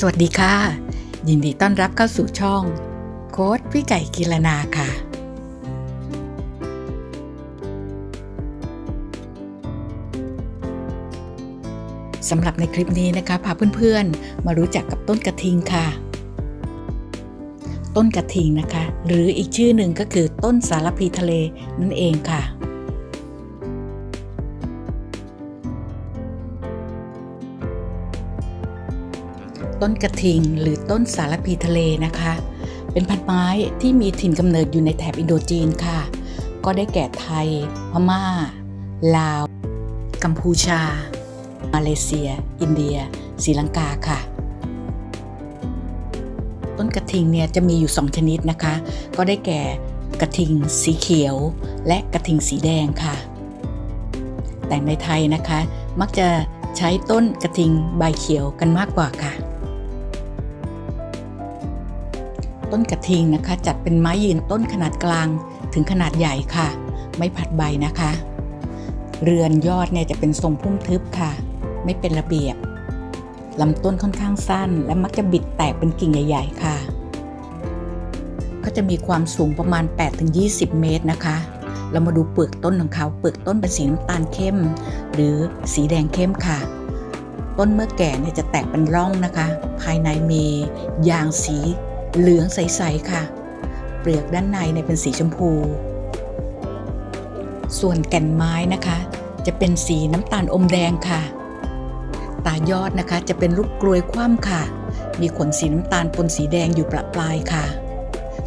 สวัสดีค่ะ ยินดีต้อนรับเข้าสู่ช่อง โค้ดพี่ไก่กิรนาค่ะ สำหรับในคลิปนี้นะคะพาเพื่อนๆ มารู้จักกับต้นกระทิงค่ะ ต้นกระทิงนะคะ หรืออีกชื่อหนึ่งก็คือต้นสารพีทะเลนั่นเองค่ะ ต้นกระทิง หรือต้นสารพีทะเลนะคะ เป็นพันธุ์ไม้ที่มีถิ่นกำเนิดอยู่ในแถบอินโดจีนค่ะ ก็ได้แก่ไทย พม่า ลาว กัมพูชา มาเลเซีย อินเดียศรีลังกาค่ะ ต้นกระทิงเนี่ยจะมีอยู่ 2 ชนิดนะคะ ก็ได้แก่กระทิงสีเขียว และกระทิงสีแดงค่ะ แต่ในไทยนะคะ มักจะใช้ต้นกระทิงใบเขียวกันมากกว่าค่ะ ต้นกระทิงนะคะ จัดเป็นไม้ยืนต้นขนาดกลางถึงขนาดใหญ่ค่ะ ไม่ผัดใบนะคะ เรือนยอดเนี่ยจะเป็นทรงพุ่มทึบค่ะ ไม่เป็นระเบียบลำต้นค่อนข้างสั้น และมักจะบิดแตกเป็นกิ่งใหญ่ ๆ ค่ะ ก็จะมีความสูงประมาณ 8-20 เมตรนะคะ เรามาดูเปลือกต้นของเขาเปลือกต้นเป็นสีน้ำตาลเข้ม หรือสีแดงเข้มค่ะ ต้นเมื่อแก่เนี่ยจะแตกเป็นร่องนะคะ ภายในมียางสี เหลืองใส ๆ ค่ะ เปลือกด้านในเนี่ยเป็นสีชมพู ส่วนแก่นไม้นะคะ จะเป็นสีน้ำตาลอมแดงค่ะ ตายอดนะคะจะเป็นรูปกลวยคว่ำค่ะ มีขนสีน้ำตาลปนสีแดงอยู่ประปรายค่ะ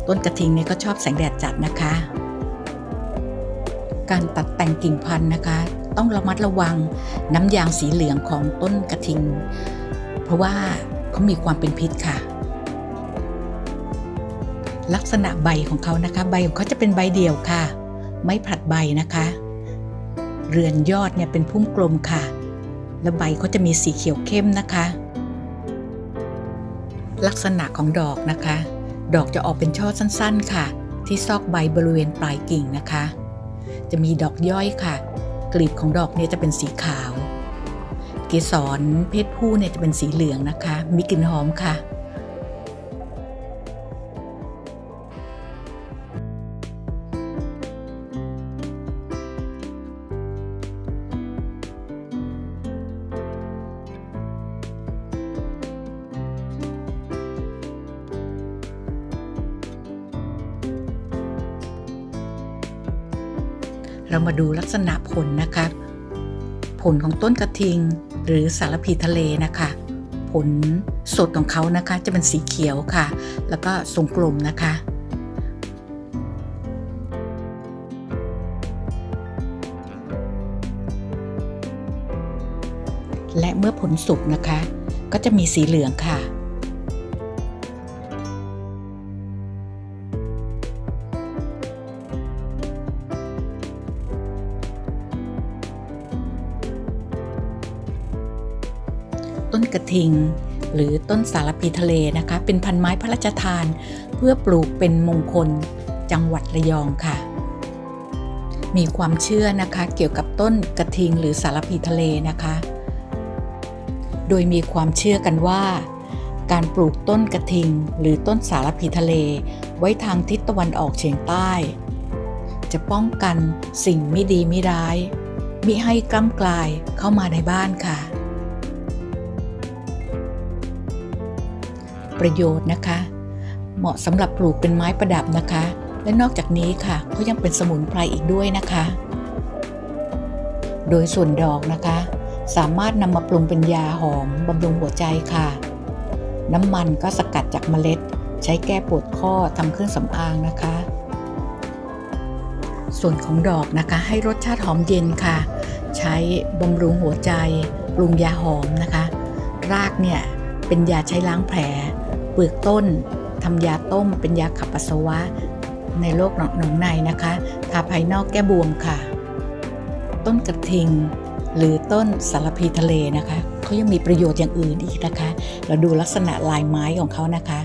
ต้นกระทิงเนี่ยก็ชอบแสงแดดจัดนะคะ การตัดแต่งกิ่งพันธุ์นะคะ ต้องระมัดระวังน้ำยางสีเหลืองของต้นกระทิง เพราะว่าเขามีความเป็นพิษค่ะ ลักษณะใบของเขานะคะ ใบของเขาจะเป็นใบเดี่ยวค่ะ ไม่ผลัดใบนะคะ เรือนยอดเนี่ยเป็นพุ่มกลมค่ะ และใบเขาจะมีสีเขียวเข้มนะคะ ลักษณะของดอกนะคะ ดอกจะออกเป็นช่อสั้นๆค่ะ ที่ซอกใบบริเวณปลายกิ่งนะคะ จะมีดอกย่อยค่ะ กลีบของดอกเนี่ยจะเป็นสีขาว เกสรเพศผู้เนี่ยจะเป็นสีเหลืองนะคะ มีกลิ่นหอมค่ะ เรามาดูลักษณะผลนะคะ ผลของต้นกระทิงหรือสารพีทะเลนะคะ ผลสดของเขานะคะจะเป็นสีเขียวค่ะ แล้วก็ทรงกลมนะคะและเมื่อผลสุกนะคะ ก็จะมีสีเหลืองค่ะ ต้นกระทิง หรือต้นสารพีทะเลนะคะ เป็นพันไม้พระราชทาน เพื่อปลูกเป็นมงคลจังหวัดระยองค่ะ มีความเชื่อนะคะเกี่ยวกับต้นกระทิงหรือสารพีทะเลนะคะ โดยมีความเชื่อกันว่า การปลูกต้นกระทิง หรือต้นสารพีทะเล ไว้ทางทิศตะวันออกเฉียงใต้ จะป้องกันสิ่งไม่ดีไม่ร้ายมิให้กล้ำกลายเข้ามาในบ้านค่ะ ประโยชน์นะคะ เหมาะสำหรับปลูกเป็นไม้ประดับนะคะ และนอกจากนี้ค่ะก็ยังเป็นสมุนไพรอีกด้วยนะคะ โดยส่วนดอกนะคะ สามารถนำมาปรุงเป็นยาหอมบำรุงหัวใจค่ะ น้ำมันก็สกัดจากเมล็ด ใช้แก้ปวดข้อทำเครื่องสำอางนะคะ ส่วนของดอกนะคะให้รสชาติหอมเย็นค่ะ ใช้บำรุงหัวใจ ปรุงยาหอมนะคะ รากเนี่ยเป็นยาใช้ล้างแผล ลือกต้นทำยาต้มเป็นยาขับปัสสาวะ ในโรคหนองหนองในนะคะทาภายนอกแก้บวมค่ะ ต้นกระทิง หรือต้นสารพีทะเลนะคะเขายังมีประโยชน์อย่างอื่นอีกนะคะ เราดูลักษณะลายไม้ของเขานะคะ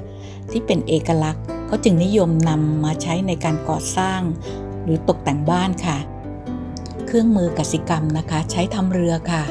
ที่เป็นเอกลักษณ์เขาจึงนิยมนำมาใช้ในการก่อสร้าง หรือตกแต่งบ้านค่ะ เครื่องมือกสิกรรมนะคะ ใช้ทำเรือค่ะ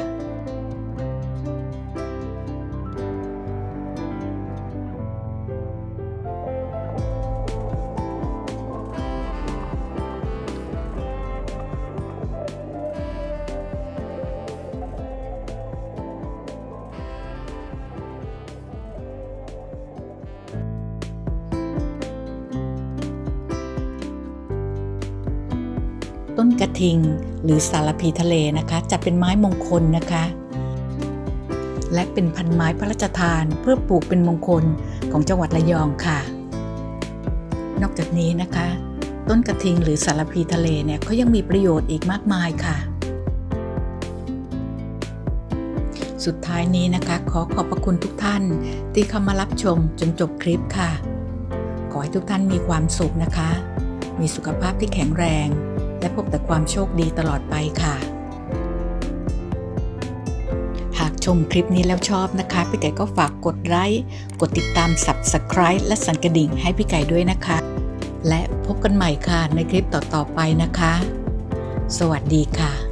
กระทิง หรือสารพีทะเลนะคะจัดเป็นไม้มงคลนะคะ และเป็นพันไม้พระราชทานเพื่อปลูกเป็นมงคลของจังหวัดระยองค่ะ นอกจากนี้นะคะ ต้นกระทิงหรือสารพีทะเลเนี่ยเขายังมีประโยชน์อีกมากมายค่ะ สุดท้ายนี้นะคะ ขอขอบพระคุณทุกท่านที่เข้ามารับชมจนจบคลิปค่ะ ขอให้ทุกท่านมีความสุขนะคะมีสุขภาพที่แข็งแรง และพบแต่ความโชคดีตลอดไปค่ะ หากชมคลิปนี้แล้วชอบนะคะ พี่ไก่ก็ฝากกดไลค์กดติดตาม Subscribe และสั่นกระดิ่งให้พี่ไก่ด้วยนะคะ และพบกันใหม่ค่ะในคลิปต่อๆไปนะคะ สวัสดีค่ะ